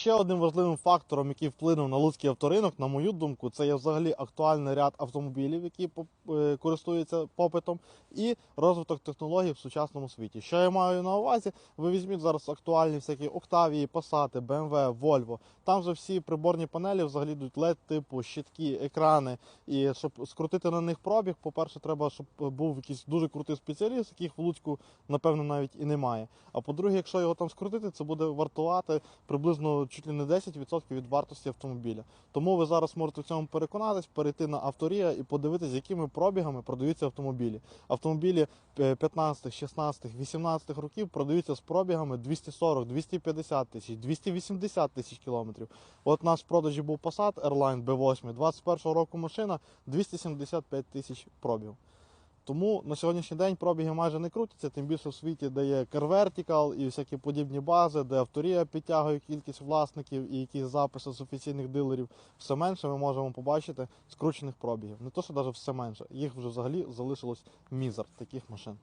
Ще одним важливим фактором, який вплинув на луцький авторинок, на мою думку, це є взагалі актуальний ряд автомобілів, які е, користуються попитом, і розвиток технологій в сучасному світі. Що я маю на увазі? Ви візьміть зараз актуальні всякі Октавії, Passat, BMW, Volvo. Там же всі приборні панелі взагалі йдуть LED типу, щитки, екрани. І щоб скрутити на них пробіг, по-перше, треба, щоб був якийсь дуже крутий спеціаліст, яких в Луцьку, напевно, навіть і немає. А по-друге, якщо його там скрутити, це буде вартувати приблизно чуть ли не 10% від вартості автомобіля. Тому ви зараз можете в цьому переконатись, перейти на авторія і подивитися, з якими пробігами продаються автомобілі. Автомобілі е, 15, 16, 18 років продаються з пробігами 240, 250 тисяч, 280 тисяч кілометрів. От наш в продажі був Passat Airline B8, 21 року машина 275 тисяч пробігів. Тому на сьогоднішній день пробіги майже не крутяться, тим більше в світі, де є CarVertical і всякі подібні бази, де авторія підтягує кількість власників і якісь записи з офіційних дилерів, все менше ми можемо побачити скручених пробігів. Не то, що навіть все менше, їх вже взагалі залишилось мізер таких машин.